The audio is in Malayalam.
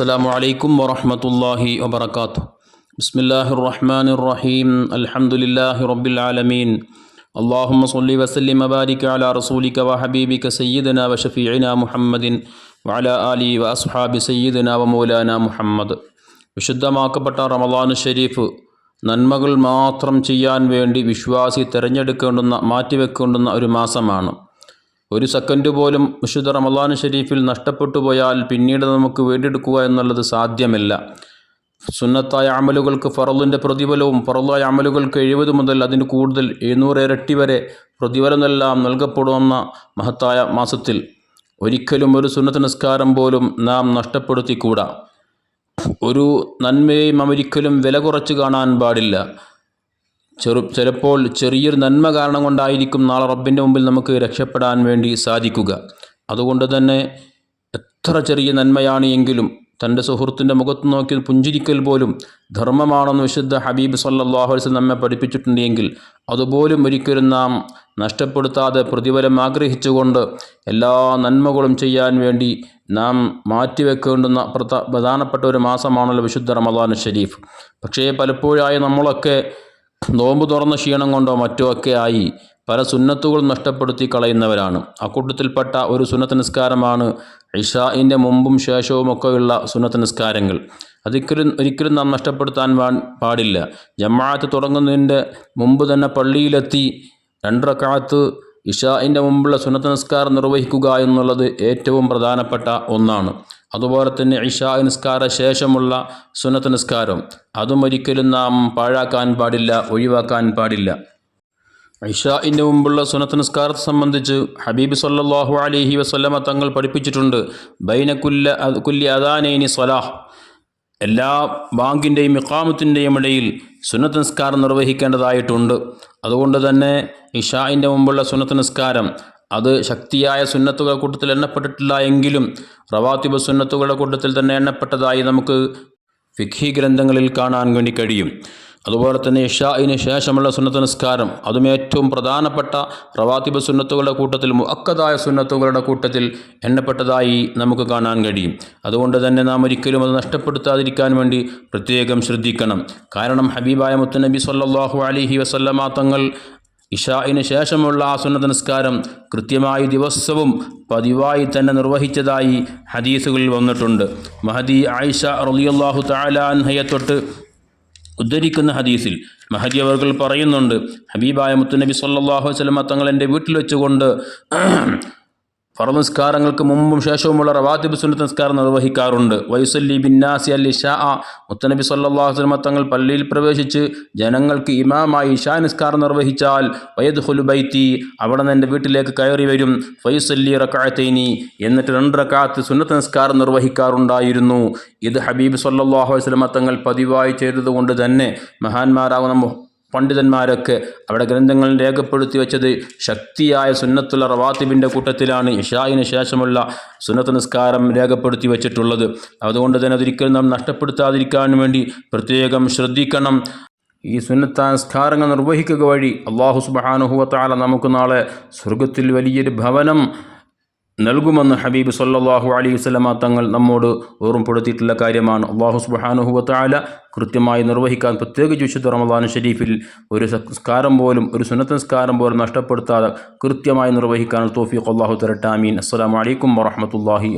السلام عليكم ورحمة الله وبركاته بسم الله الرحمن الرحيم الحمد لله رب العالمين اللهم صل وسلم وبارك على رسولك وحبيبك سيدنا وشفيعنا محمد وعلى آله وأصحاب سيدنا ومولانا محمد വിശുദ്ധമാക്കപ്പെട്ട റമദാൻ ഷരീഫ് നന്മകൾ മാത്രം ചെയ്യാൻ വേണ്ടി വിശ്വാസി തിരഞ്ഞെടുക്കേണ്ടുന്ന മാറ്റിവെക്കേണ്ടുന്ന ഒരു മാസമാണ് ഒരു സെക്കൻഡ് പോലും വിശുദ്ധ റമദാൻ ഷരീഫിൽ നഷ്ടപ്പെട്ടു പോയാൽ പിന്നീട് നമുക്ക് വീണ്ടെടുക്കുക എന്നുള്ളത് സാധ്യമല്ല. സുന്നത്തായ അമലുകൾക്ക് ഫറലിന്റെ പ്രതിഫലവും ഫറലായ അമലുകൾക്ക് എഴുപത് മുതൽ അതിന് കൂടുതൽ എഴുന്നൂറ് ഇരട്ടി വരെ പ്രതിഫലമെല്ലാം നൽകപ്പെടുന്ന മഹത്തായ മാസത്തിൽ. ഒരിക്കലും ഒരു സുന്നത്ത് നിസ്കാരം പോലും നാം നഷ്ടപ്പെടുത്തിക്കൂടാ. ഒരു നന്മയെയും ഒരിക്കലും വില കുറച്ച് കാണാൻ പാടില്ല. ചെറു ചിലപ്പോൾ ചെറിയൊരു നന്മ കാരണം കൊണ്ടായിരിക്കും നാളെ റബ്ബിന്റെ മുമ്പിൽ നമുക്ക് രക്ഷപ്പെടാൻ വേണ്ടി സാധിക്കുക. അതുകൊണ്ട് തന്നെ എത്ര ചെറിയ നന്മയാണ് എങ്കിലും തന്റെ സുഹൃത്തിന്റെ മുഖത്ത് നോക്കി പുഞ്ചിരിക്കൽ പോലും ധർമ്മമാണെന്ന് വിശുദ്ധ ഹബീബ് സല്ലാഹു നമ്മെ പഠിപ്പിച്ചിട്ടുണ്ട് എങ്കിൽ അതുപോലും ഒരിക്കലും നാം നഷ്ടപ്പെടുത്താതെ പ്രതിഫലം ആഗ്രഹിച്ചുകൊണ്ട് എല്ലാ നന്മകളും ചെയ്യാൻ വേണ്ടി നാം മാറ്റിവെക്കേണ്ടുന്ന പ്രധാനപ്പെട്ട ഒരു മാസമാണല്ലോ വിശുദ്ധ റമദാൻ ഷരീഫ് പക്ഷേ പലപ്പോഴായി നമ്മളൊക്കെ നോമ്പ് തുറന്ന ക്ഷീണം കൊണ്ടോ മറ്റോ ഒക്കെ ആയി പല സുന്നത്തുകൾ നഷ്ടപ്പെടുത്തി കളയുന്നവരാണ്. അക്കൂട്ടത്തിൽപ്പെട്ട ഒരു സുന്നത്ത് നിസ്കാരമാണ് ഇഷാഇന്റെ മുമ്പും ശേഷവും ഒക്കെയുള്ള സുന്നത്ത് നിസ്കാരങ്ങൾ. അതൊരിക്കലും ഒരിക്കലും നാം നഷ്ടപ്പെടുത്താൻ പാടില്ല. ജമാഅത്ത് തുടങ്ങുന്നതിന്റെ മുമ്പ് തന്നെ പള്ളിയിലെത്തി രണ്ടരക്കാലത്ത് ഇഷാഇന്റെ മുമ്പുള്ള സുന്നത്ത് നിസ്കാരം നിർവഹിക്കുക എന്നുള്ളത് ഏറ്റവും പ്രധാനപ്പെട്ട ഒന്നാണ്. അതുപോലെ തന്നെ ഇഷാ നിസ്കാര ശേഷമുള്ള സുന്നത്ത് നിസ്കാരം. അതും ഒരിക്കലും നാം പാഴാക്കാൻ പാടില്ല ഒഴിവാക്കാൻ പാടില്ല. ഇഷാഇന്റെ മുമ്പുള്ള സുനത്ത് നിസ്കാരത്തെ സംബന്ധിച്ച് ഹബീബ് സല്ലാഹു അലഹി വസ്ലമ തങ്ങൾ പഠിപ്പിച്ചിട്ടുണ്ട് ബൈനക്കുല്ല കുല്ലി അദാനൈനി സ്വലാഹ്. എല്ലാ ബാങ്കിന്റെയും ഇക്കാമത്തിന്റെയും ഇടയിൽ സുന്നത്ത് നിസ്കാരം നിർവഹിക്കേണ്ടതായിട്ടുണ്ട്. അതുകൊണ്ട് തന്നെ ഇഷാഇന്റെ മുമ്പുള്ള സുന്നത്ത് നിസ്കാരം അത് ശക്തിയായ സുന്നത്തുകളുടെ കൂട്ടത്തിൽ എണ്ണപ്പെട്ടിട്ടില്ല എങ്കിലും റവാത്തിബ് സുന്നത്തുകളുടെ കൂട്ടത്തിൽ തന്നെ എണ്ണപ്പെട്ടതായി നമുക്ക് ഫിഖി ഗ്രന്ഥങ്ങളിൽ കാണാൻ വേണ്ടി കഴിയും. അതുപോലെ തന്നെ ഇഷായിന് ശേഷമുള്ള സുന്നത്ത് നിസ്കാരം അതും ഏറ്റവും പ്രധാനപ്പെട്ട റവാത്തിബ് സുന്നത്തുകളുടെ കൂട്ടത്തിൽ മുഅക്കതായ സുന്നത്തുകളുടെ കൂട്ടത്തിൽ എണ്ണപ്പെട്ടതായി നമുക്ക് കാണാൻ കഴിയും. അതുകൊണ്ട് തന്നെ നാം ഒരിക്കലും അത് നഷ്ടപ്പെടുത്താതിരിക്കാൻ വേണ്ടി പ്രത്യേകം ശ്രദ്ധിക്കണം. കാരണം ഹബീബായ മുത്തനബി സല്ലാഹു അലിഹി വസല്ലമ തങ്ങൾ ഇഷായിന് ശേഷമുള്ള ആ സുന്നത നിസ്കാരം കൃത്യമായി ദിവസവും പതിവായി തന്നെ നിർവഹിച്ചതായി ഹദീസുകളിൽ വന്നിട്ടുണ്ട്. മഹദി ആയിഷ റലിയല്ലാഹു താലാൻഹയെ തൊട്ട് ഉദ്ധരിക്കുന്ന ഹദീസിൽ മഹദി അവർകൾ പറയുന്നുണ്ട് ഹബീബായ മുത്തുനബി സല്ലാഹു വസ്ലമ തങ്ങൾ എന്റെ വീട്ടിൽ വെച്ചുകൊണ്ട് ഫറനസ്കാരങ്ങൾക്ക് മുമ്പും ശേഷവുമുള്ള റവാതിബ് സുന്നത്ത് നിസ്കാരം നിർവഹിക്കാറുണ്ട്. വൈസല്ലി ബിന്നാസി അൽ ഇഷാ മുത്തനബി സല്ലാഹു വസ്ലമ തങ്ങൾ പള്ളിയിൽ പ്രവേശിച്ച് ജനങ്ങൾക്ക് ഇമാമായി ഇഷാ നിസ്കാരം നിർവഹിച്ചാൽ വയദ് ഹുലുബൈത്തി അവിടെ നിന്ന് എന്റെ വീട്ടിലേക്ക് കയറി വരും. ഫൈസല്ലി റക്കാത്തൈനി എന്നിട്ട് രണ്ട് റക്കാത്ത് സുന്നത്ത് നിസ്കാരം നിർവഹിക്കാറുണ്ടായിരുന്നു. ഇത് ഹബീബ് സല്ലാഹു വസ്ലമ തങ്ങൾ പതിവായി ചെയ്തതുകൊണ്ട് തന്നെ മഹാന്മാരാകുന്ന പണ്ഡിതന്മാരൊക്കെ അവിടെ ഗ്രന്ഥങ്ങൾ രേഖപ്പെടുത്തി വെച്ചത് ശക്തിയായ സുന്നത്തുള്ള റവാത്തിബിന്റെ കൂട്ടത്തിലാണ് ഇഷായിന് ശേഷമുള്ള സുന്നത്ത് നിസ്കാരം രേഖപ്പെടുത്തി വെച്ചിട്ടുള്ളത്. അതുകൊണ്ട് തന്നെ അതൊരിക്കലും നാം നഷ്ടപ്പെടുത്താതിരിക്കാൻ വേണ്ടി പ്രത്യേകം ശ്രദ്ധിക്കണം. ഈ സുന്നത്താസ്കാരങ്ങൾ നിർവഹിക്കുക വഴി അള്ളാഹു സുബാനുഹുവത്താല നമുക്ക് നാളെ സ്വർഗത്തിൽ വലിയൊരു ഭവനം നൽകുമെന്ന് ഹബീബ് സല്ലാഹു അലൈഹി വസ്ലമ തങ്ങൾ നമ്മോട് ഓർമ്മപ്പെടുത്തിയിട്ടുള്ള കാര്യമാണ്. അള്ളാഹു സുബാനുഹുവത്താല കൃത്യമായി നിർവഹിക്കാൻ പ്രത്യേകിച്ച് വിശുദ്ധ റമദാൻ ഷരീഫിൽ ഒരു സംസ്കാരം പോലും ഒരു സുന്നത്ത് സംസ്കാരം പോലും നഷ്ടപ്പെടുത്താതെ കൃത്യമായി നിർവഹിക്കാൻ തോഫിഖ് അള്ളാഹു തരട്ടാമീൻ അസ്സാം വലൈക്കും വാഹമത്തല്ലാഹി